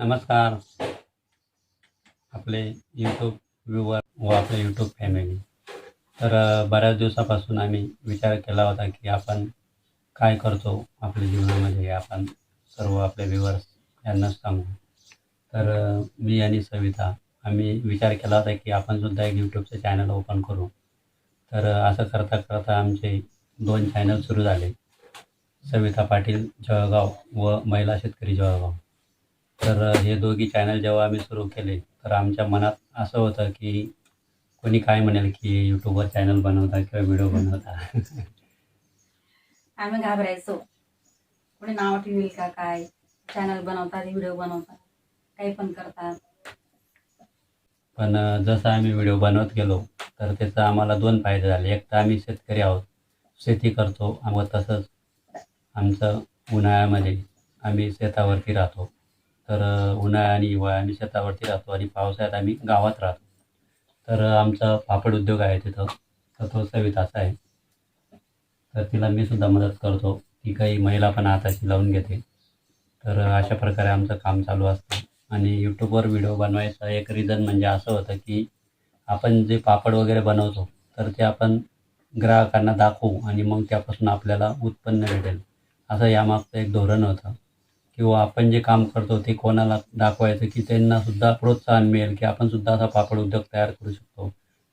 नमस्कार. आपले YouTube viewer व आपले यूट्यूब फॅमिली तर बऱ्याच दिवसापासून आम्ही विचार केला होता की आपण काय करतो आपल्या जीवनामध्ये आपण सर्व आपले व्ह्यूवर्स यांनाच सांगू. तर मी आणि सविता आम्ही विचार केला होता की आपण सुद्धा एक यूट्यूबचं चॅनल ओपन करू. तर असं करता करता आमचे दोन चॅनल सुरू झाले. सविता पाटील जळगाव व महिला शेतकरी जळगाव. तर हे दोघी चॅनल जेव्हा आम्ही सुरू केले तर आमच्या मनात असं होतं की कोणी काय म्हणेल की यूट्यूबवर चॅनल बनवता किंवा व्हिडिओ बनवता? आम्ही घाबरायचो. कोणी नाव ठेवील का काय? चॅनल बनवतात व्हिडिओ बनवतात काही पण करतात. पण जसं आम्ही व्हिडिओ बनवत गेलो तर त्याचा आम्हाला दोन फायदे झाले. एक तर आम्ही शेतकरी आहोत शेती करतो व तसंच आमचं उन्हाळ्यामध्ये आम्ही शेतावरती राहतो. तर उन्हाळा आणि हिवाळा आम्ही शेतावरती राहतो आणि पावसाळ्यात आम्ही गावात राहतो. तर आमचा पापड उद्योग आहे तिथं. तर तो सविताचा आहे. तर तिला मी सुद्धा मदत करतो. ती काही महिला पण हाताशी लावून घेते. तर अशा प्रकारे आमचं काम चालू असतं. आणि यूट्यूबवर व्हिडिओ बनवायचं एक रिझन म्हणजे असं होतं की आपण जे पापड वगैरे बनवतो तर ते आपण ग्राहकांना दाखवू आणि मग त्यापासून आपल्याला उत्पन्न भेटेल. असं यामागचं एक धोरण होतं. किंवा आपण जे काम करतो ते कोणाला दाखवायचं की त्यांना सुद्धा प्रोत्साहन मिळेल की आपण सुद्धा असा पापड उद्योग तयार करू शकतो.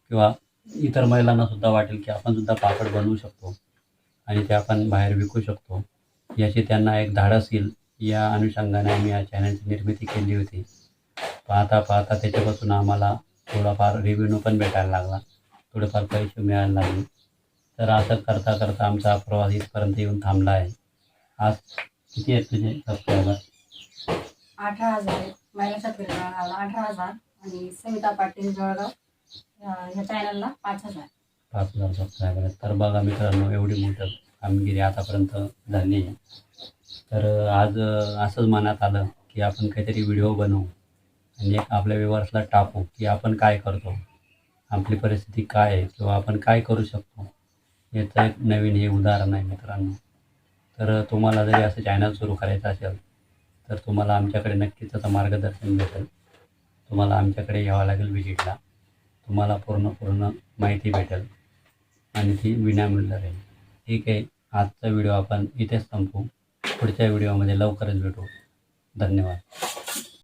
किंवा इतर महिलांना सुद्धा वाटेल की आपण सुद्धा पापड बनवू शकतो आणि ते आपण बाहेर विकू शकतो. याची त्यांना एक धाडस येईल या अनुषंगाने आम्ही या चॅनलची निर्मिती केली होती. पाहता पाहता त्याच्यापासून आम्हाला थोडाफार रिव्हेन्यू पण भेटायला लागला. थोडेफार पैसे मिळायला लागले. तर असं करता करता आमचा प्रवास इथपर्यंत येऊन थांबला आहे. आज किती आहेत तुझे? सबस्क्रायबर अठरा हजार आहेत. महिला अठरा हजार. आणि सविता पाटील जळगाव या- या चॅनलला पाच हजार. पाच हजार सबस्क्रायबर आहेत. तर बघा मित्रांनो एवढी मोठं कामगिरी आतापर्यंत झाली आहे. तर आज असंच मनात आलं की आपण काहीतरी व्हिडिओ बनवू. आणि एक आपल्या व्यवहाराला टाकू की आपण काय करतो. आपली परिस्थिती काय आहे किंवा आपण काय करू शकतो. याचं एक नवीन हे उदाहरण आहे मित्रांनो. तर तुम्हाला जरी असं चॅनल सुरू करायचं असेल तर तुम्हाला आमच्याकडे नक्कीच त्याचं मार्गदर्शन भेटेल. तुम्हाला आमच्याकडे यावं लागेल विजिटला तुम्हाला पूर्ण पूर्ण माहिती भेटेल. आणि ती विनामूल्य राहील. ठीक आहे. आजचा व्हिडिओ आपण इथेच संपू पुढच्या व्हिडिओमध्ये लवकरच भेटू. धन्यवाद.